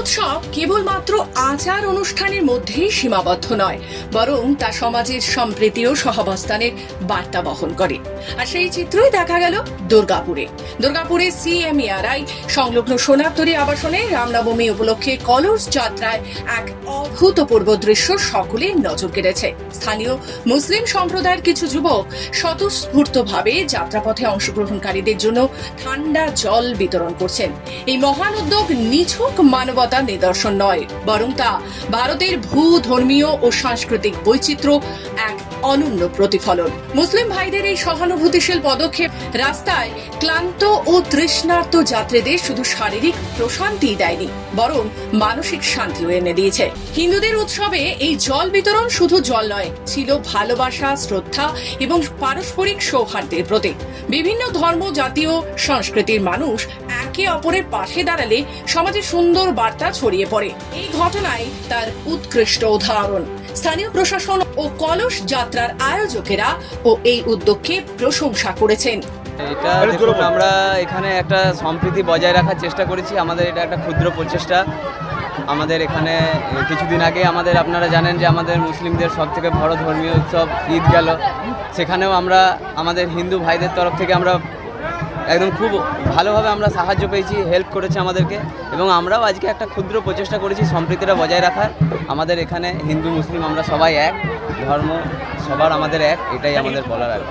উৎসব কেবলমাত্র আচার অনুষ্ঠানের মধ্যেই সীমাবদ্ধ নয়, বরং তা সমাজের সম্প্রীতি ও সহাবস্থানের বার্তা বহন করে। আর সেই চিত্রই দেখা গেল দুর্গাপুরে। দুর্গাপুরে সিএমইআরআই, সংলগ্ন সোনারতরী আবাসনে রামনবমী উপলক্ষে কলস যাত্রায় এক অভূতপূর্ব দৃশ্য সকলের নজর কেড়েছে। স্থানীয় মুসলিম সম্প্রদায়ের কিছু যুবক স্বতঃস্ফূর্তভাবে যাত্রাপথে অংশগ্রহণকারীদের জন্য ঠান্ডা জল বিতরণ করছেন। এই মহান উদ্যোগ নিছক মানবতার নিদর্শন নয়, বরং তা ভারতের ভূ ধর্মীয় ও সাংস্কৃতিক বৈচিত্র্য এক অনন্য প্রতিফলন। মুসলিম ভাইদের এই সহানুভূতিশীল পদক্ষেপ রাস্তায় ক্লান্ত ও তৃষ্ণার্ত যাত্রীদের শুধু শারীরিক প্রশান্তি দেয়নি, বরং মানসিক শান্তিও এনে দিয়েছে। হিন্দুদের উৎসবে এই জল বিতরণ শুধু জল নয়, ছিল ভালোবাসা, শ্রদ্ধা এবং পারস্পরিক সৌহার্দ্যের প্রতীক। বিভিন্ন ধর্ম জাতীয় সংস্কৃতির মানুষ একে অপরের পাশে দাঁড়ালে সমাজে সুন্দর বার্তা ছড়িয়ে পড়ে। এই ঘটনায় তার উৎকৃষ্ট উদাহরণ। স্থানীয় প্রশাসন ও কলস যাত্রার আয়োজকেরা ও এই উদ্যোগকে প্রশংসা করেছেন। এটা দেখুন আমরা এখানে একটা সম্প্রীতি বজায় রাখার চেষ্টা করেছি। আমাদের এটা একটা ক্ষুদ্র প্রচেষ্টা। আমাদের এখানে কিছুদিন আগে আমাদের আপনারা জানেন যে আমাদের মুসলিমদের সব থেকে বড় ধর্মীয় উৎসব ঈদ গেল। সেখানেও আমরা আমাদের হিন্দু ভাইদের তরফ থেকে আমরা একদম খুব ভালোভাবে আমরা সাহায্য পেয়েছি হেল্প করেছে আমাদেরকে এবং আমরাও আজকে একটা ক্ষুদ্র প্রচেষ্টা করেছি সম্প্রীতিটা বজায় রাখার আমাদের এখানে হিন্দু, মুসলিম আমরা সবাই এক, ধর্ম সবার আমাদের এক, এটাই আমাদের বলার আর।